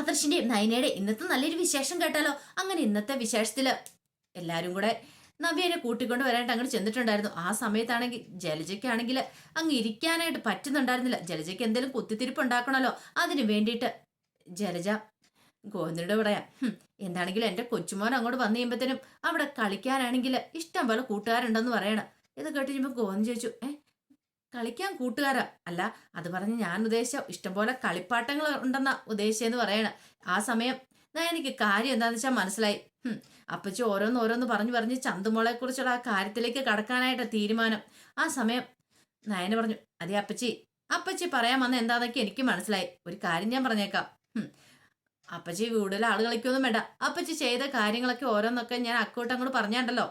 ആദർശിന്റെയും നയനയുടെ ഇന്നത്തെ നല്ലൊരു വിശേഷം കേട്ടാലോ? അങ്ങനെ ഇന്നത്തെ വിശേഷത്തിൽ എല്ലാരും കൂടെ നവ്യനെ കൂട്ടിക്കൊണ്ട് വരാനായിട്ട് അങ്ങോട്ട് ചെന്നിട്ടുണ്ടായിരുന്നു. ആ സമയത്താണെങ്കിൽ ജലജയ്ക്കാണെങ്കിൽ അങ്ങ് ഇരിക്കാനായിട്ട് പറ്റുന്നുണ്ടായിരുന്നില്ല. ജലജയ്ക്ക് എന്തെങ്കിലും കുത്തിത്തിരിപ്പ് ഉണ്ടാക്കണമല്ലോ. അതിന് വേണ്ടിയിട്ട് ജലജ ഗോവിന്ദനോട് പറയാം "ഹും, എന്താണെങ്കിലും എന്റെ കൊച്ചുമോൻ അങ്ങോട്ട് വന്നു കഴിയുമ്പത്തേനും അവിടെ കളിക്കാനാണെങ്കിൽ ഇഷ്ടം പോലെ കൂട്ടുകാരുണ്ടെന്ന് പറയണം. ഇത് കേട്ട് കഴിയുമ്പോൾ ഗോവിന്ദൻ ചോദിച്ചു ഏ കളിക്കാൻ കൂട്ടുകാരാ. അല്ല അത് പറഞ്ഞ് ഞാൻ ഉദ്ദേശിച്ച ഇഷ്ടംപോലെ കളിപ്പാട്ടങ്ങൾ ഉണ്ടെന്നാ ഉദ്ദേശിച്ചെന്ന് പറയണം. ആ സമയം ഞാൻ എനിക്ക് കാര്യം എന്താന്ന് വെച്ചാൽ മനസ്സിലായി. അപ്പച്ചി ഓരോന്ന് ഓരോന്ന് പറഞ്ഞു പറഞ്ഞ് ചന്തുമോളെ കുറിച്ചുള്ള ആ കാര്യത്തിലേക്ക് കടക്കാനായിട്ട് തീരുമാനം. ആ സമയം നയന പറഞ്ഞു അതെ അപ്പച്ചി അപ്പച്ചി പറയാൻ വന്ന എന്താന്നൊക്കെ എനിക്ക് മനസ്സിലായി. ഒരു കാര്യം ഞാൻ പറഞ്ഞേക്കാം. അപ്പച്ചി കൂടുതൽ ആൾ കളിക്കൊന്നും വേണ്ട. അപ്പച്ചി ചെയ്ത കാര്യങ്ങളൊക്കെ ഓരോന്നൊക്കെ ഞാൻ അക്കോട്ട് അങ്ങോട്ട് പറഞ്ഞാണ്ടല്ലോ.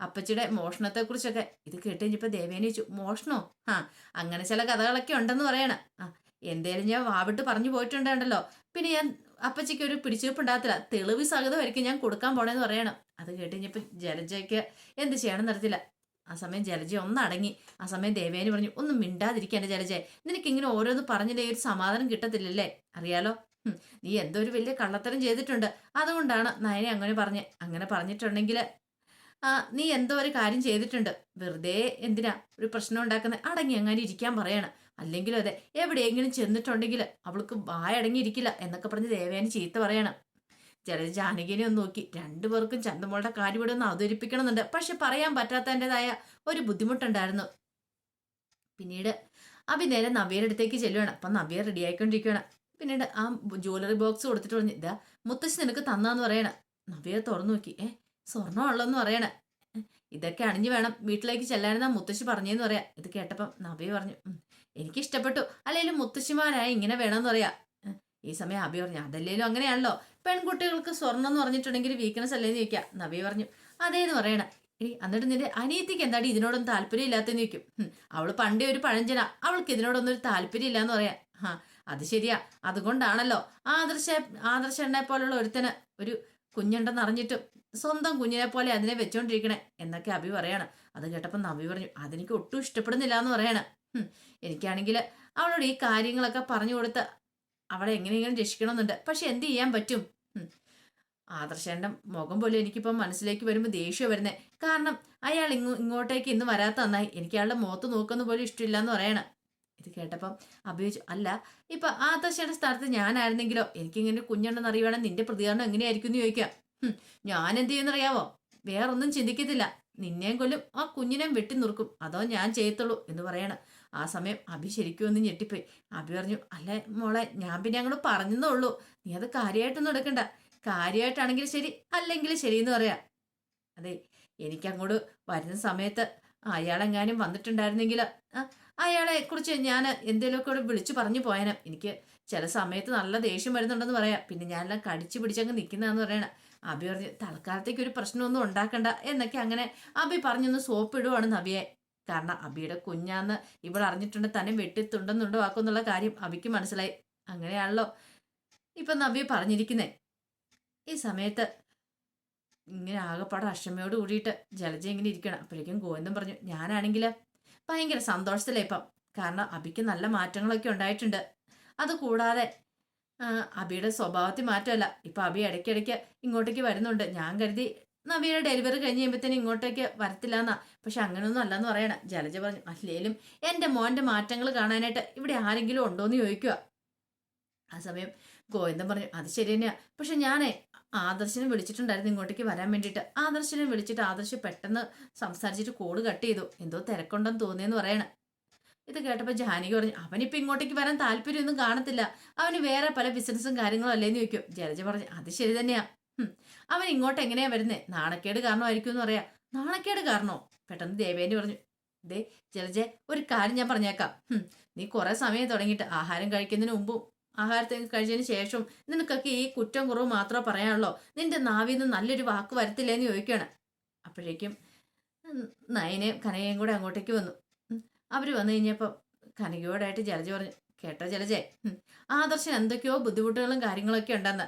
അപ്പച്ചിയുടെ മോഷണത്തെ കുറിച്ചൊക്കെ. ഇത് കേട്ട് കഴിഞ്ഞപ്പോ ദേവേനെ ചോദിച്ചു മോഷണോ? ആ അങ്ങനെ ചില കഥകളൊക്കെ ഉണ്ടെന്ന് പറയണ. ആ എന്തേലും ഞാൻ വാവിട്ട് പറഞ്ഞു പോയിട്ടുണ്ടല്ലോ പിന്നെ ഞാൻ അപ്പച്ചിക്ക് ഒരു പിടിച്ചുവെപ്പ് ഉണ്ടാകത്തില്ല. തെളിവ് സഹിതമായിരിക്കും ഞാൻ കൊടുക്കാൻ പോണേന്ന് പറയണം. അത് കേട്ട് കഴിഞ്ഞപ്പോ ജലജയ്ക്ക് എന്ത് ചെയ്യണം നിർത്തില്ല ആ സമയം ജലജ ഒന്ന് അടങ്ങി ആ സമയം ദേവേനി പറഞ്ഞു ഒന്നും മിണ്ടാതിരിക്കാൻ ജലജയെ നിനക്ക് ഇങ്ങനെ ഓരോന്ന് പറഞ്ഞില്ലേ? ഒരു സമാധാനം കിട്ടത്തില്ലല്ലേ? അറിയാലോ? നീ എന്തോ ഒരു വലിയ കള്ളത്തരം ചെയ്തിട്ടുണ്ട്. അതുകൊണ്ടാണ് നയനെ അങ്ങനെ പറഞ്ഞ് അങ്ങനെ പറഞ്ഞിട്ടുണ്ടെങ്കിൽ നീ എന്തോ ഒരു കാര്യം ചെയ്തിട്ടുണ്ട്. വെറുതെ എന്തിനാ ഒരു പ്രശ്നം ഉണ്ടാക്കുന്നത്? അടങ്ങി അങ്ങനെ ഇരിക്കാൻ പറയണം. അല്ലെങ്കിലും അതെ എവിടെയെങ്കിലും ചെന്നിട്ടുണ്ടെങ്കിൽ അവൾക്ക് വായടങ്ങിയിരിക്കില്ല എന്നൊക്കെ പറഞ്ഞ് ദേവേനെ ചീത്ത പറയണം. ജലജ ജാനകിനെ ഒന്ന് നോക്കി. രണ്ടുപേർക്കും ചന്തമോളുടെ കാര്യം ഇവിടെ ഒന്ന് അവതരിപ്പിക്കണമെന്നുണ്ട്. പക്ഷെ പറയാൻ പറ്റാത്തതിന്റെതായ ഒരു ബുദ്ധിമുട്ടുണ്ടായിരുന്നു. പിന്നീട് അഭി നേരെ നവ്യയുടെ അടുത്തേക്ക് ചെല്ലുവാണ്. അപ്പം നവ്യ റെഡി ആയിക്കൊണ്ടിരിക്കുകയാണ് പിന്നീട് ആ ജ്വല്ലറി ബോക്സ് കൊടുത്തിട്ട് പറഞ്ഞു ഇതാ മുത്തശ്ശി നിനക്ക് തന്നാന്ന് പറയണ. നവ്യ തുറന്നു നോക്കി ഏ സ്വർണമുള്ളതെന്ന് പറയണേ. ഇതൊക്കെ അണിഞ്ഞു വേണം വീട്ടിലേക്ക് ചെല്ലാനെന്നാ മുത്തശ്ശി പറഞ്ഞെന്ന് പറയാ. ഇത് കേട്ടപ്പം നവ്യ പറഞ്ഞു എനിക്ക് ഇഷ്ടപ്പെട്ടു അല്ലെങ്കിലും മുത്തശ്ശിമാരായ ഇങ്ങനെ വേണമെന്ന് പറയാ. ഈ സമയം അഭി പറഞ്ഞു അതല്ലേലും അങ്ങനെയാണല്ലോ. പെൺകുട്ടികൾക്ക് സ്വർണം എന്ന് പറഞ്ഞിട്ടുണ്ടെങ്കിൽ വീക്ക്നെസ് അല്ലേന്ന് ചോദിക്കാം. നബി പറഞ്ഞു അതേന്ന് പറയണ. എടി എന്നിട്ട് നിന്റെ അനിയത്തിക്ക് എന്താടി ഇതിനോടൊന്നും താല്പര്യം ഇല്ലാത്തെന്ന് ചോദിക്കും. "ഉം, അവൾ പണ്ടേ ഒരു പഴഞ്ചന. അവൾക്ക് ഇതിനോടൊന്നും ഒരു താല്പര്യം ഇല്ലാന്ന് പറയാം. ആ അത് ശരിയാ. അതുകൊണ്ടാണല്ലോ ആദർശ ആദർശ എണ്ണയെ പോലുള്ള ഒരുത്തന് ഒരു കുഞ്ഞുണ്ടെന്ന് അറിഞ്ഞിട്ടും സ്വന്തം കുഞ്ഞിനെ പോലെ അതിനെ വെച്ചോണ്ടിരിക്കണേ എന്നൊക്കെ അഭി പറയാണ്. അത് കേട്ടപ്പോൾ നബി പറഞ്ഞു അതെനിക്ക് ഒട്ടും ഇഷ്ടപ്പെടുന്നില്ല എന്ന് പറയണ. എനിക്കാണെങ്കിൽ അവളോട് ഈ കാര്യങ്ങളൊക്കെ പറഞ്ഞു കൊടുത്ത് അവളെ എങ്ങനെയെങ്കിലും രക്ഷിക്കണമെന്നുണ്ട്. പക്ഷെ എന്ത് ചെയ്യാൻ പറ്റും? ആദർശേണ്ട മുഖം പോലും എനിക്കിപ്പം മനസ്സിലേക്ക് വരുമ്പോൾ ദേഷ്യം വരുന്നേ. കാരണം അയാൾ ഇങ്ങോ ഇങ്ങോട്ടേക്ക് ഇന്ന് വരാത്ത നന്നായി എനിക്ക് അയാളുടെ മുഖത്ത് നോക്കുന്ന പോലും ഇഷ്ടമില്ല എന്ന് പറയണ. ഇത് കേട്ടപ്പം അഭിയോജിച്ചു അല്ല ഇപ്പൊ ആ തശയുടെ സ്ഥലത്ത് ഞാനായിരുന്നെങ്കിലോ? എനിക്കിങ്ങനെ കുഞ്ഞുണ്ടെന്ന് അറിയുവാണെങ്കിൽ നിന്റെ പ്രതികരണം എങ്ങനെയായിരിക്കും എന്ന് ചോദിക്കാം. ഞാൻ എന്ത് ചെയ്യുന്നറിയാവോ വേറൊന്നും ചിന്തിക്കത്തില്ല. നിന്നെയും കൊല്ലും ആ കുഞ്ഞിനെയും വെട്ടി നുറുക്കും. അതോ ഞാൻ ചെയ്യത്തുള്ളൂ എന്ന് പറയണം. ആ സമയം അഭി ശരിക്കും ഒന്ന് ഞെട്ടിപ്പോയി. അഭി പറഞ്ഞു അല്ലെ മോളെ ഞാൻ പിന്നെ അങ്ങോട്ട് പറഞ്ഞതേ ഉള്ളൂ. നീ അത് കാര്യമായിട്ടൊന്നും എടുക്കണ്ട. കാര്യമായിട്ടാണെങ്കിൽ ശരി അല്ലെങ്കിൽ ശരി എന്ന് പറയാം. അതെ എനിക്കങ്ങോട്ട് വരുന്ന സമയത്ത് അയാളെങ്ങാനും വന്നിട്ടുണ്ടായിരുന്നെങ്കിൽ അയാളെ കുറിച്ച് ഞാൻ എന്തെങ്കിലുമൊക്കെ കൂടെ വിളിച്ചു പറഞ്ഞു പോയാനും. എനിക്ക് ചില സമയത്ത് നല്ല ദേഷ്യം വരുന്നുണ്ടെന്ന് പറയാം. പിന്നെ ഞാനെല്ലാം കടിച്ചു പിടിച്ചങ്ങ് നിൽക്കുന്നതെന്ന് പറയണം. അബി പറഞ്ഞു തൽക്കാലത്തേക്ക് ഒരു പ്രശ്നമൊന്നും ഉണ്ടാക്കണ്ട. എന്നൊക്കെ അങ്ങനെ അബി പറഞ്ഞൊന്ന് സോപ്പ് ഇടുവാണ് നബിയെ. കാരണം അബിയുടെ കുഞ്ഞാന്ന് ഇവൾ അറിഞ്ഞിട്ടുണ്ട് തന്നെ വെട്ടിത്തുണ്ടെന്നുണ്ടോ ആക്കുന്നുള്ള കാര്യം അബിക്ക് മനസ്സിലായി. അങ്ങനെയാണല്ലോ ഇപ്പം നബി പറഞ്ഞിരിക്കുന്നേ. ഈ സമയത്ത് ഇങ്ങനെ ആകെപ്പാടെ അക്ഷമയോട് കൂടിയിട്ട് ജലജ ഇങ്ങനെ ഇരിക്കണം. അപ്പോഴേക്കും ഗോവിന്ദൻ പറഞ്ഞു ഞാനാണെങ്കിൽ ഭയങ്കര സന്തോഷത്തിലാ ഇപ്പം. കാരണം അബിക്ക് നല്ല മാറ്റങ്ങളൊക്കെ ഉണ്ടായിട്ടുണ്ട്. അതുകൂടാതെ അബിയുടെ സ്വഭാവത്തിൽ മാറ്റമല്ല. ഇപ്പം അബി ഇടയ്ക്കിടയ്ക്ക് ഇങ്ങോട്ടേക്ക് വരുന്നുണ്ട്. ഞാൻ കരുതി നബിയുടെ ഡെലിവറി കഴിഞ്ഞ് കഴിയുമ്പോഴത്തേനും ഇങ്ങോട്ടേക്ക് വരത്തില്ല എന്നാ പക്ഷെ അങ്ങനെയൊന്നും അല്ലെന്ന് പറയണ. ജലജ പറഞ്ഞു അല്ലേലും എന്റെ മോന്റെ മാറ്റങ്ങൾ കാണാനായിട്ട് ഇവിടെ ആരെങ്കിലും ഉണ്ടോ എന്ന് ചോദിക്കുക ആ സമയം ഗോവിന്ദൻ പറഞ്ഞു അത് ശരി തന്നെയാ പക്ഷെ ഞാനേ ആദർശനെ വിളിച്ചിട്ടുണ്ടായിരുന്നു ഇങ്ങോട്ടേക്ക് വരാൻ വേണ്ടിയിട്ട്. ആദർശനെ വിളിച്ചിട്ട് ആദർശ് പെട്ടെന്ന് സംസാരിച്ചിട്ട് കോൾ കട്ട് ചെയ്തു. എന്തോ തിരക്കുണ്ടെന്ന് തോന്നിയെന്ന് പറയണ. ഇത് കേട്ടപ്പോൾ ജാനകി പറഞ്ഞു അവനിപ്പോൾ ഇങ്ങോട്ടേക്ക് വരാൻ താല്പര്യമൊന്നും കാണത്തില്ല. അവന് വേറെ പല ബിസിനസ്സും കാര്യങ്ങളും അല്ലേന്ന് ചോദിക്കും. ജലജ പറഞ്ഞു അത് ശരി തന്നെയാ. അവൻ ഇങ്ങോട്ട് എങ്ങനെയാ വരുന്നേ? നാണക്കേട് കാരണമായിരിക്കും എന്ന് പറയാ. നാണക്കേട് കാരണോ? പെട്ടെന്ന് ദേവേനി പറഞ്ഞു ദേ ജലജെ ഒരു കാര്യം ഞാൻ പറഞ്ഞേക്കാം. നീ കുറെ സമയം തുടങ്ങിയിട്ട് ആഹാരം കഴിക്കുന്നതിന് മുമ്പും ആഹാരത്തിന് കഴിച്ചതിന് ശേഷം നിനക്കൊക്കെ ഈ കുറ്റം കുറവ് മാത്രമേ പറയാനുള്ളൂ? നിന്റെ നാവിൽ നിന്ന് നല്ലൊരു വാക്ക് വരത്തില്ലേന്ന് ചോദിക്കുകയാണ്. അപ്പോഴേക്കും നയനയും കനകയും കൂടെ അങ്ങോട്ടേക്ക് വന്നു. അവർ വന്നു കഴിഞ്ഞപ്പോൾ കനകയോടായിട്ട് ജലജ പറഞ്ഞു കേട്ടോ ജലജേ ആദർശൻ എന്തൊക്കെയോ ബുദ്ധിമുട്ടുകളും കാര്യങ്ങളൊക്കെ ഉണ്ടെന്ന്.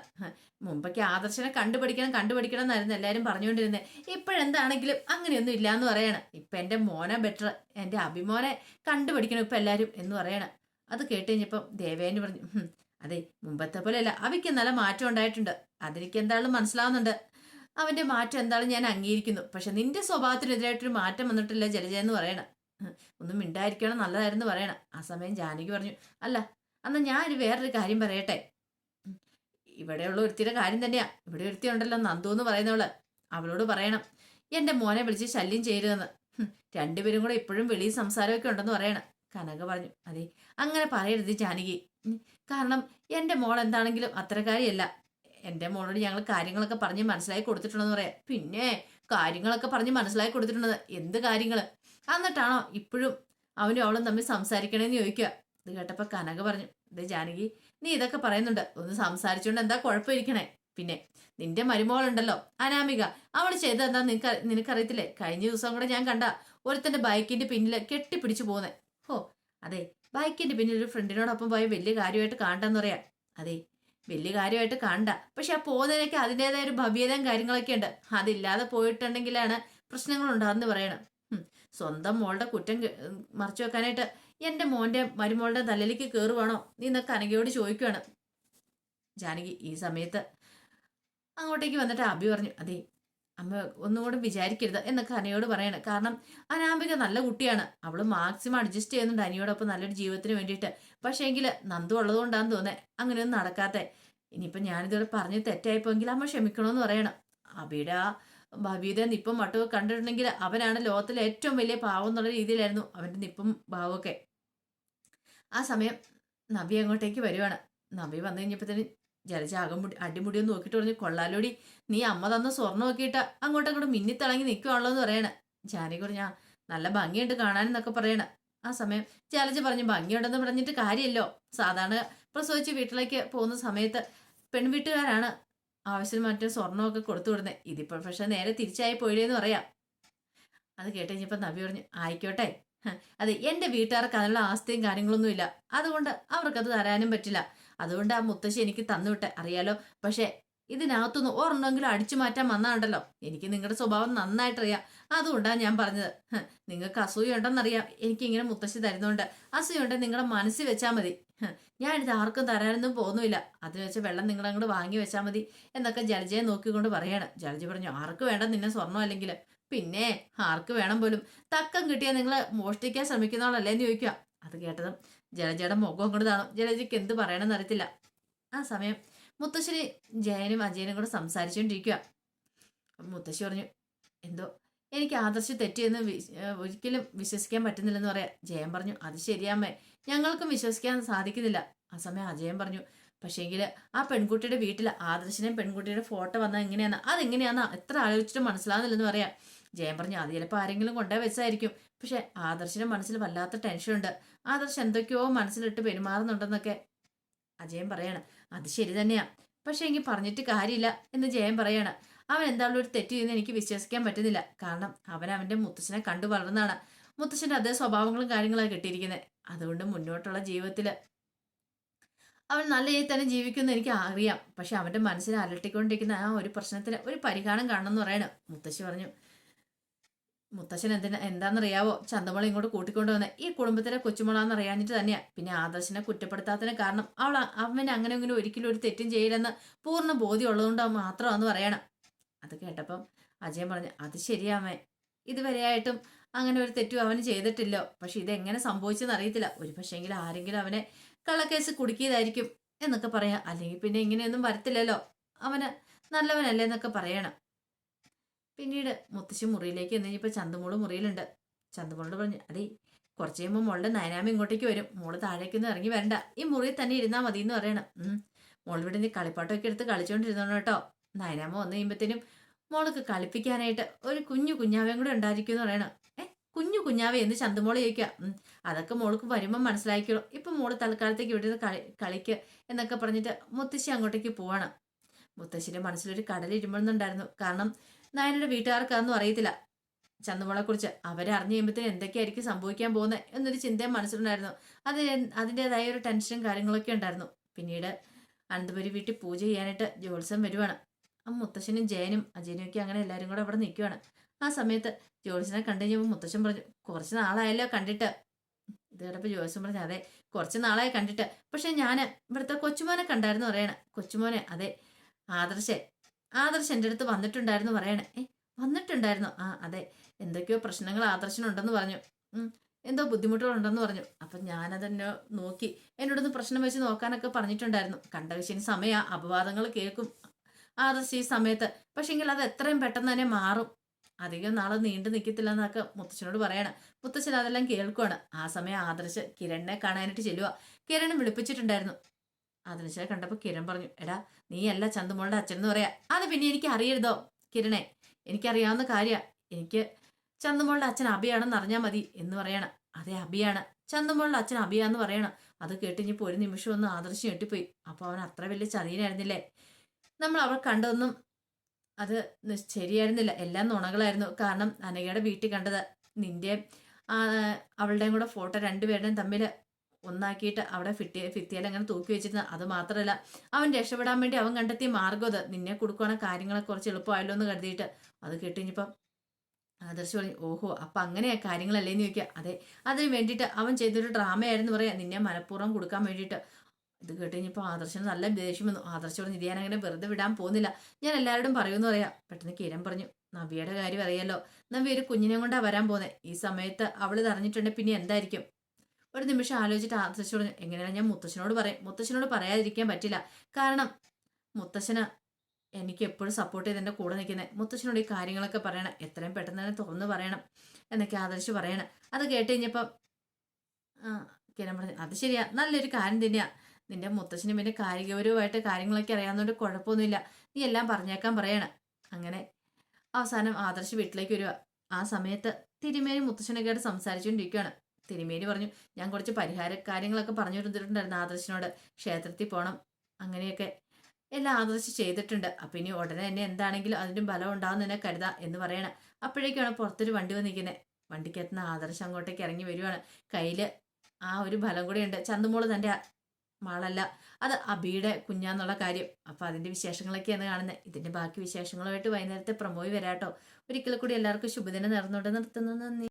മുമ്പൊക്കെ ആദർശനെ കണ്ടുപിടിക്കണം കണ്ടുപിടിക്കണം എന്നായിരുന്നു എല്ലാവരും പറഞ്ഞുകൊണ്ടിരുന്നത് ഇപ്പോഴെന്താണെങ്കിലും അങ്ങനെയൊന്നും ഇല്ലാന്ന് പറയണം. ഇപ്പം എന്റെ മോനെ ബെറ്റർ എന്റെ അഭിമോനെ കണ്ടുപിടിക്കണം ഇപ്പം എല്ലാവരും എന്ന് പറയണം. അത് കേട്ട് കഴിഞ്ഞപ്പം ദേവേന് പറഞ്ഞു "ഹും, അതെ മുമ്പത്തെ പോലെയല്ല. അവയ്ക്ക് നല്ല മാറ്റം ഉണ്ടായിട്ടുണ്ട്. അതെനിക്ക് എന്താണെന്ന് മനസ്സിലാവുന്നുണ്ട്. അവന്റെ മാറ്റം എന്താണ് ഞാൻ അംഗീകരിക്കുന്നു. പക്ഷെ നിന്റെ സ്വഭാവത്തിനെതിരായിട്ടൊരു മാറ്റം വന്നിട്ടില്ല ജലജ എന്ന് പറയണം. ഒന്നും മിണ്ടായിരിക്കണം നല്ലതായിരുന്നു പറയണം. ആ സമയം ജാനകി പറഞ്ഞു അല്ല അന്ന് ഞാനൊരു വേറൊരു കാര്യം പറയട്ടെ. ഇവിടെയുള്ള ഒരുത്തിയുടെ കാര്യം തന്നെയാ. ഇവിടെ ഒരുത്തി ഉണ്ടല്ലോ നന്ദു എന്ന് പറയുന്നവൾ. അവളോട് പറയണം എന്റെ മോനെ വിളിച്ച് ശല്യം ചെയ്യരുതെന്ന്. രണ്ടുപേരും കൂടെ ഇപ്പോഴും വെളിയിൽ സംസാരമൊക്കെ ഉണ്ടെന്ന് പറയണം. കനക പറഞ്ഞു അതെ അങ്ങനെ പറയരുത് ജാനകി. കാരണം എന്റെ മോൾ എന്താണെങ്കിലും അത്ര കാര്യമല്ല. എന്റെ മോളോട് ഞങ്ങൾ കാര്യങ്ങളൊക്കെ പറഞ്ഞ് മനസ്സിലാക്കി കൊടുത്തിട്ടുണ്ടെന്ന് പറയാം. പിന്നെ കാര്യങ്ങളൊക്കെ പറഞ്ഞ് മനസ്സിലാക്കി കൊടുത്തിട്ടുള്ളത് എന്ത് കാര്യങ്ങൾ എന്നിട്ടാണോ ഇപ്പോഴും അവനും അവളും തമ്മിൽ സംസാരിക്കണേന്ന് ചോദിക്കുക. ഇത് കേട്ടപ്പോൾ കനക പറഞ്ഞു ഇതേ ജാനകി നീ ഇതൊക്കെ പറയുന്നുണ്ട്. ഒന്ന് സംസാരിച്ചുകൊണ്ട് എന്താ കുഴപ്പമിരിക്കണേ? പിന്നെ നിന്റെ മരുമോളുണ്ടല്ലോ അനാമിക. അവൾ ചെയ്തെന്താ നിനക്ക് നിനക്കറിയത്തില്ലേ? കഴിഞ്ഞ ദിവസം കൂടെ ഞാൻ കണ്ട ഒരുത്തന്റെ ബൈക്കിന്റെ പിന്നിൽ കെട്ടിപ്പിടിച്ചു പോകുന്നത് അതെ ബൈക്കിന്റെ പിന്നിൽ ഒരു ഫ്രണ്ടിനോടൊപ്പം പോയ വലിയ കാര്യമായിട്ട് കാണണ്ടെന്ന് പറയാം. അതെ വലിയ കാര്യമായിട്ട് കാണണ്ട. പക്ഷെ ആ പോകുന്നതിനൊക്കെ അതിന്റെതായ ഒരു ഭവ്യതയും കാര്യങ്ങളൊക്കെ ഉണ്ട്. അതില്ലാതെ പോയിട്ടുണ്ടെങ്കിലാണ് പ്രശ്നങ്ങൾ ഉണ്ടാകുന്നത് പറയണം സ്വന്തം മോളുടെ കുറ്റം മറച്ചു വെക്കാനായിട്ട് എന്റെ മോന്റെ മരുമോളുടെ തലയിലേക്ക് കയറുവാണോ നീ എന്നൊക്കെ അനഘയോട് ചോദിക്കുകയാണ് ജാനകി ഈ സമയത്ത് അങ്ങോട്ടേക്ക് വന്നിട്ട് അഭി പറഞ്ഞു അതെ അമ്മ ഒന്നുകൂടെ വിചാരിക്കരുത് എന്നൊക്കെ അനയോട് പറയണം. കാരണം അനാമിക നല്ല കുട്ടിയാണ്. അവൾ മാക്സിമം അഡ്ജസ്റ്റ് ചെയ്യുന്നുണ്ട് അനിയോടൊപ്പം നല്ലൊരു ജീവിതത്തിന് വേണ്ടിയിട്ട്. പക്ഷേ എങ്കിൽ നന്ദു ഉള്ളതുകൊണ്ടാന്ന് തോന്നേ അങ്ങനെയൊന്നും നടക്കാത്തേ. ഇനിയിപ്പം ഞാനിതോടെ പറഞ്ഞ് തെറ്റായിപ്പോയെങ്കിൽ അമ്മ ക്ഷമിക്കണമെന്ന് പറയണം. അബിയുടെ ആ ഭവീത നിപ്പം മട്ടും കണ്ടിട്ടുണ്ടെങ്കിൽ അവനാണ് ലോകത്തിലെ ഏറ്റവും വലിയ പാവം എന്നുള്ള രീതിയിലായിരുന്നു അവന്റെ നിപ്പം ഭാവമൊക്കെ. ആ സമയം നബി അങ്ങോട്ടേക്ക് വരുവാണ്. നബി വന്നു കഴിഞ്ഞപ്പോഴത്തേന് ജലജ അകമുടി അടിമുടിയൊന്ന് നോക്കിയിട്ട് പറഞ്ഞു കൊള്ളാലോടി നീ അമ്മ തന്ന സ്വർണം നോക്കിയിട്ട് അങ്ങോട്ടും അങ്ങോട്ടും മിന്നിത്തിളങ്ങി നിൽക്കുവാണല്ലോ എന്ന് പറയണ. ജാനി പറഞ്ഞു നല്ല ഭംഗിയുണ്ട് കാണാനെന്നൊക്കെ പറയണ. ആ സമയം ജലജ പറഞ്ഞു ഭംഗിയുണ്ടെന്ന് പറഞ്ഞിട്ട് കാര്യമല്ലോ. സാധാരണ പ്രസവിച്ച് വീട്ടിലേക്ക് പോകുന്ന സമയത്ത് പെൺവീട്ടുകാരാണ് ആവശ്യത്തിന് മറ്റേ സ്വർണമൊക്കെ കൊടുത്തു വിടുന്നത് ഇതിപ്പോൾ പക്ഷെ നേരെ തിരിച്ചായി പോയില്ലേന്ന് പറയാം. അത് കേട്ട് കഴിഞ്ഞപ്പോൾ നബി പറഞ്ഞു ആയിക്കോട്ടെ. അതെ എന്റെ വീട്ടുകാർക്ക് അതിനുള്ള ആസ്തിയും കാര്യങ്ങളൊന്നുമില്ല. അതുകൊണ്ട് അവർക്കത് തരാനും പറ്റില്ല. അതുകൊണ്ട് ആ മുത്തശ്ശി എനിക്ക് തന്നുവിട്ടെ അറിയാലോ? പക്ഷേ ഇതിനകത്തുനിന്ന് ഒരെണ്ണമെങ്കിലും അടിച്ചു മാറ്റാൻ വന്നാണ്ടല്ലോ. എനിക്ക് നിങ്ങളുടെ സ്വഭാവം നന്നായിട്ടറിയാം. അതുകൊണ്ടാണ് ഞാൻ പറഞ്ഞത്. നിങ്ങൾക്ക് അസൂയ ഉണ്ടെന്നറിയാം. എനിക്ക് ഇങ്ങനെ മുത്തശ്ശി തരുന്നുണ്ട്. അസൂയ ഉണ്ടെങ്കിൽ നിങ്ങളുടെ മനസ്സിൽ വെച്ചാൽ മതി. ഞാനിത് ആർക്കും തരാനൊന്നും പോകുന്നുമില്ല. അതിന് വെച്ച വെള്ളം നിങ്ങൾ അങ്ങോട്ട് വാങ്ങി വെച്ചാൽ മതി എന്നൊക്കെ ജലജയെ നോക്കിക്കൊണ്ട് പറയാണ്. ജലജ പറഞ്ഞു ആർക്ക് വേണ്ട നിന്നെ സ്വർണം അല്ലെങ്കിൽ പിന്നെ ആർക്ക് വേണം പോലും. തക്കം കിട്ടിയാൽ നിങ്ങൾ മോഷ്ടിക്കാൻ ശ്രമിക്കുന്നവളല്ലേ? എന്ന് ചോദിക്കുക അത് കേട്ടതും ജലജയുടെ മുഖം അങ്ങോട്ട് കാണും ജലജയ്ക്ക് എന്ത് പറയണമെന്ന് അറിയത്തില്ല. ആ സമയം മുത്തശ്ശി ജയനും അജയനും കൂടെ സംസാരിച്ചുകൊണ്ടിരിക്കുക മുത്തശ്ശി പറഞ്ഞു എന്തോ? എനിക്ക് ആദർശ് തെറ്റിയെന്ന് ഒരിക്കലും വിശ്വസിക്കാൻ പറ്റുന്നില്ലെന്ന് പറയാം. ജയൻ പറഞ്ഞു അത് ശരിയാമ്മേ. ഞങ്ങൾക്കും വിശ്വസിക്കാൻ സാധിക്കുന്നില്ല. ആ സമയം അജയൻ പറഞ്ഞു പക്ഷേങ്കിൽ ആ പെൺകുട്ടിയുടെ വീട്ടിൽ ആദർശിനെയും പെൺകുട്ടിയുടെ ഫോട്ടോ വന്നാൽ എങ്ങനെയാന്ന്? അതെങ്ങനെയാന്ന്? എത്ര ആലോചിച്ചിട്ട് മനസ്സിലാകുന്നില്ലെന്ന് പറയാം. ജയൻ പറഞ്ഞു അത് ചിലപ്പോൾ ആരെങ്കിലും കൊണ്ടേ വെച്ചായിരിക്കും. പക്ഷെ ആദർശിന്റെ മനസ്സിൽ വല്ലാത്ത ടെൻഷനുണ്ട് ആദർശ് എന്തൊക്കെയോ മനസ്സിലിട്ട് പെരുമാറുന്നുണ്ടെന്നൊക്കെ അജയൻ പറയാണ്. അത് ശരി തന്നെയാ. പക്ഷെ എങ്കിൽ പറഞ്ഞിട്ട് കാര്യമില്ല എന്ന് ജയൻ പറയാണ്. അവൻ എന്തായാലും ഒരു തെറ്റ് ചെയ്യുന്ന എനിക്ക് വിശ്വസിക്കാൻ പറ്റുന്നില്ല. കാരണം അവൻ അവന്റെ മുത്തച്ഛനെ കണ്ടു വളർന്നതാണ്. മുത്തച്ഛന്റെ അതേ സ്വഭാവങ്ങളും കാര്യങ്ങളാണ് കിട്ടിയിരിക്കുന്നത് അതുകൊണ്ട് മുന്നോട്ടുള്ള ജീവിതത്തിൽ അവൻ നല്ല രീതിയിൽ തന്നെ ജീവിക്കുമെന്ന് എനിക്ക് അറിയാം പക്ഷെ അവന്റെ മനസ്സിനെ അലട്ടിക്കൊണ്ടിരിക്കുന്ന ആ ഒരു പ്രശ്നത്തിന് ഒരു പരിഹാരം കാണണം എന്ന് പറയണം. മുത്തശ്ശി പറഞ്ഞു. മുത്തശ്ശൻ എന്തിനാ എന്താണെന്നറിയാവോ ചന്തമോളെ ഇങ്ങോട്ട് കൂട്ടിക്കൊണ്ടു വന്നെ. ഈ കുടുംബത്തിലെ കൊച്ചുമോളാന്ന് അറിയാഞ്ഞിട്ട് തന്നെയാ. പിന്നെ ആദർശനെ കുറ്റപ്പെടുത്താത്തതിന് കാരണം അവൾ അവനെ അങ്ങനെ ഇങ്ങനെ ഒരിക്കലും ഒരു തെറ്റും ചെയ്യില്ലെന്ന് പൂർണ ബോധ്യം ഉള്ളതുകൊണ്ട് മാത്രമാണെന്ന് പറയണം. അത് കേട്ടപ്പം അജയൻ പറഞ്ഞു അത് ശരിയാമേ ഇതുവരെയായിട്ടും അങ്ങനെ ഒരു തെറ്റും അവന് ചെയ്തിട്ടില്ല. പക്ഷെ ഇതെങ്ങനെ സംഭവിച്ചെന്ന് അറിയത്തില്ല. ഒരു പക്ഷേങ്കിൽ ആരെങ്കിലും അവനെ കള്ളക്കേസ് കുടുക്കിയതായിരിക്കും എന്നൊക്കെ പറയാം. അല്ലെങ്കിൽ പിന്നെ ഇങ്ങനെയൊന്നും വരത്തില്ലല്ലോ. അവന് നല്ലവനല്ലേ എന്നൊക്കെ പറയണം. പിന്നീട് മുത്തശ്ശി മുറിയിലേക്ക് എന്ന് കഴിഞ്ഞപ്പോൾ ചന്തമോൾ മുറിയിലുണ്ട്. ചന്തമോളോട് പറഞ്ഞു അതെ കുറച്ച് കഴിയുമ്പോൾ മോളുടെ നയനാമ ഇങ്ങോട്ടേക്ക് വരും. മോൾ താഴേക്ക് നിന്ന് ഇറങ്ങി വരണ്ട. ഈ മുറിയിൽ തന്നെ ഇരുന്നാൽ മതി എന്ന് പറയണം. മോൾ ഇവിടെ കളിപ്പാട്ടമൊക്കെ എടുത്ത് കളിച്ചുകൊണ്ടിരുന്നോ കേട്ടോ. നയനാമ വന്നു കഴിയുമ്പത്തേനും മോൾക്ക് കളിപ്പിക്കാനായിട്ട് ഒരു കുഞ്ഞു കുഞ്ഞാവയും കൂടെ ഉണ്ടായിരിക്കും എന്ന് പറയണം. കുഞ്ഞു കുഞ്ഞാവ? എന്ന് ചന്തമോൾ ചോദിക്കുക. അതൊക്കെ മോൾക്ക് വരുമ്പോൾ മനസ്സിലാക്കിയോളൂ ഇപ്പം മോൾ തൽക്കാലത്തേക്ക് ഇവിടെ നിന്ന് കളി കളിക്ക് എന്നൊക്കെ പറഞ്ഞിട്ട് മുത്തശ്ശി അങ്ങോട്ടേക്ക് പോവാണ്. മുത്തശ്ശിന്റെ മനസ്സിലൊരു കടലിരുമ്പുന്നുണ്ടായിരുന്നു കാരണം നായനയുടെ വീട്ടുകാർക്കതൊന്നും അറിയത്തില്ല. ചന്ദമോളെക്കുറിച്ച് അവരെ അറിഞ്ഞു കഴിയുമ്പോഴത്തേന് എന്തൊക്കെയായിരിക്കും സംഭവിക്കാൻ പോകുന്നത് എന്നൊരു ചിന്തയും മനസ്സിലുണ്ടായിരുന്നു. അത് അതിന്റെതായ ഒരു ടെൻഷനും കാര്യങ്ങളൊക്കെ ഉണ്ടായിരുന്നു. പിന്നീട് അനന്തപുരി വീട്ടിൽ പൂജ ചെയ്യാനായിട്ട് ജോത്സ്യം വരുവാണ്. ആ മുത്തശ്ശനും ജയനും അജയനും ഒക്കെ അങ്ങനെ എല്ലാവരും കൂടെ അവിടെ നിൽക്കുവാണ്. ആ സമയത്ത് ജോത്സ്യനെ കണ്ടു കഴിഞ്ഞപ്പോൾ മുത്തശ്ശൻ പറഞ്ഞു കുറച്ച് നാളായല്ലോ കണ്ടിട്ട്. ഇത് കേട്ടപ്പോൾ ജോത്സ്യം പറഞ്ഞു അതെ കുറച്ച് നാളായി കണ്ടിട്ട്. പക്ഷെ ഞാൻ ഇവിടുത്തെ കൊച്ചുമോനെ കണ്ടായിരുന്നു പറയണ. കൊച്ചുമോനെ അതെ ആദർശെ ആദർശ് എന്റെ അടുത്ത് വന്നിട്ടുണ്ടായിരുന്നു പറയണേ. ഏ വന്നിട്ടുണ്ടായിരുന്നു? ആ അതെ. എന്തൊക്കെയോ പ്രശ്നങ്ങൾ ആദർശനുണ്ടെന്ന് പറഞ്ഞു. എന്തോ ബുദ്ധിമുട്ടുകളുണ്ടെന്ന് പറഞ്ഞു. അപ്പം ഞാനതെന്നെ നോക്കി എന്നോടൊന്ന് പ്രശ്നം വെച്ച് നോക്കാനൊക്കെ പറഞ്ഞിട്ടുണ്ടായിരുന്നു. കണ്ട വിഷയം സമയ അപവാദങ്ങൾ കേൾക്കും ആദർശ് ഈ സമയത്ത്. പക്ഷെങ്കിൽ അത് എത്രയും പെട്ടെന്ന് തന്നെ മാറും. അധികം നാളെ നീണ്ടു നിൽക്കത്തില്ല എന്നൊക്കെ മുത്തച്ഛനോട് പറയണം. മുത്തച്ഛൻ അതെല്ലാം കേൾക്കുവാണ്. ആ സമയം ആദർശ് കിരണിനെ കാണാനായിട്ട് ചെല്ലുക കിരൺ വിളിപ്പിച്ചിട്ടുണ്ടായിരുന്നു. ആദർശെ കണ്ടപ്പോൾ കിരൺ പറഞ്ഞു എടാ നീ അല്ല ചന്തുമോളുടെ അച്ഛൻ എന്ന് പറയാ. അത് പിന്നെ എനിക്ക് അറിയരുതോ കിരണേ? എനിക്കറിയാവുന്ന കാര്യ. എനിക്ക് ചന്തുമോളുടെ അച്ഛൻ അഭിയാണെന്ന് അറിഞ്ഞാൽ മതി എന്ന് പറയണം. അതെ അഭിയാണ് ചന്തുമോളുടെ അച്ഛൻ അഭിയാന്ന് പറയണം. അത് കേട്ട് ഇനിയിപ്പോൾ ഒരു നിമിഷം ഒന്ന് ആദർശം ഞെട്ടിപ്പോയി. അപ്പോൾ അവൻ അത്ര വലിയ ചതിയനായിരുന്നില്ലേ? നമ്മൾ അവൾ കണ്ടതൊന്നും അത് ശരിയായിരുന്നില്ല. എല്ലാം നുണകളായിരുന്നു. കാരണം അനഘയുടെ വീട്ടിൽ കണ്ടത്. നിന്റെ അവളുടെയും കൂടെ ഫോട്ടോ രണ്ടുപേരുടെയും തമ്മിൽ ഒന്നാക്കിയിട്ട് അവിടെ ഫിറ്റി ഫിത്തിയിൽ അങ്ങനെ തൂക്കി വെച്ചിരുന്നത്. അത് മാത്രമല്ല അവൻ രക്ഷപ്പെടാൻ വേണ്ടി അവൻ കണ്ടെത്തിയ മാർഗം അത്. നിന്നെ കൊടുക്കുവാണ കാര്യങ്ങളെ കുറച്ച് എളുപ്പമായല്ലോ എന്ന് കരുതിയിട്ട്. അത് കേട്ടിഞ്ഞിപ്പം ആദർശ് പറഞ്ഞു ഓഹോ അപ്പൊ അങ്ങനെയാ കാര്യങ്ങളല്ലേ എന്ന് ചോദിക്കുക. അതെ അതിന് വേണ്ടിയിട്ട് അവൻ ചെയ്തൊരു ഡ്രാമയായിരുന്നു പറയാം. നിന്നെ മനഃപൂർവം കൊടുക്കാൻ വേണ്ടിയിട്ട്. ഇത് കേട്ടുകഴിഞ്ഞപ്പോൾ ആദർശന് നല്ല ദേഷ്യം വന്നു. ആദർശ് പറഞ്ഞു ഇത് ഞാനങ്ങനെ വെറുതെ വിടാൻ പോകുന്നില്ല. ഞാൻ എല്ലാവരോടും പറയുമെന്ന് പറയാം. പെട്ടെന്ന് കിരൺ പറഞ്ഞു നവ്യയുടെ കാര്യം അറിയാലോ. നവ്യ ഒരു കുഞ്ഞിനെ കൊണ്ടാണ് വരാൻ പോകുന്നത് ഈ സമയത്ത് അവൾ ഇത് അറിഞ്ഞിട്ടുണ്ടെങ്കിൽ പിന്നെ എന്തായിരിക്കും? ഒരു നിമിഷം ആലോചിച്ചിട്ട് ആദർശ് പറഞ്ഞു എങ്ങനെയാണ് ഞാൻ മുത്തശ്ശനോട് പറയും. മുത്തശ്ശനോട് പറയാതിരിക്കാൻ പറ്റില്ല. കാരണം മുത്തശ്ശന് എനിക്ക് എപ്പോഴും സപ്പോർട്ട് ചെയ്ത് എന്റെ കൂടെ നിൽക്കുന്നത് മുത്തശ്ശനോട് ഈ കാര്യങ്ങളൊക്കെ പറയണം. എത്രയും പെട്ടെന്ന് തന്നെ തുറന്ന് പറയണം എന്നൊക്കെ ആദർശ് പറയണം. അത് കേട്ട് കഴിഞ്ഞപ്പം കിരൺ പറഞ്ഞു അത് ശരിയാ. നല്ലൊരു കാര്യം തന്നെയാണ് നിന്റെ മുത്തശ്ശനും പിന്നെ കാര്യഗൗരവമായിട്ട് കാര്യങ്ങളൊക്കെ അറിയാവുന്നതുകൊണ്ട് കുഴപ്പമൊന്നുമില്ല. നീ എല്ലാം പറഞ്ഞേക്കാൻ പറയണം. അങ്ങനെ അവസാനം ആദർശ് വീട്ടിലേക്ക് വരിക ആ സമയത്ത് തിരുമേനി മുത്തശ്ശനൊക്കെ ആയിട്ട് സംസാരിച്ചുകൊണ്ടിരിക്കുകയാണ് തിരുമേനി പറഞ്ഞു ഞാൻ കുറച്ച് പരിഹാര കാര്യങ്ങളൊക്കെ പറഞ്ഞു തന്നിട്ടുണ്ടായിരുന്നു ആദർശിനോട്. ക്ഷേത്രത്തിൽ പോകണം അങ്ങനെയൊക്കെ എല്ലാം ആദർശ് ചെയ്തിട്ടുണ്ട്. അപ്പം ഇനി ഉടനെ തന്നെ എന്താണെങ്കിലും അതിന്റെ ബലം ഉണ്ടാകുന്ന തന്നെ കരുതാം എന്ന് പറയണം. അപ്പോഴേക്കാണ് പുറത്തൊരു വണ്ടി വന്നിരിക്കുന്നത് വണ്ടിക്കെത്തുന്ന ആദർശ് അങ്ങോട്ടേക്ക് ഇറങ്ങി വരുവാണ്. കയ്യിൽ ആ ഒരു ഫലം കൂടെ ഉണ്ട്. ചന്തുമോൾ തന്റെ മാളല്ല. അത് അബിയുടെ കുഞ്ഞാന്നുള്ള കാര്യം. അപ്പോൾ അതിന്റെ വിശേഷങ്ങളൊക്കെയാണ് കാണുന്നത് ഇതിന്റെ ബാക്കി വിശേഷങ്ങളുമായിട്ട് വൈകുന്നേരത്തെ പ്രമോയി വരാട്ടോ. ഒരിക്കൽ കൂടി എല്ലാവർക്കും ശുഭദിനം നേർന്നുകൊണ്ട് നിർത്തുന്നു. നന്ദി.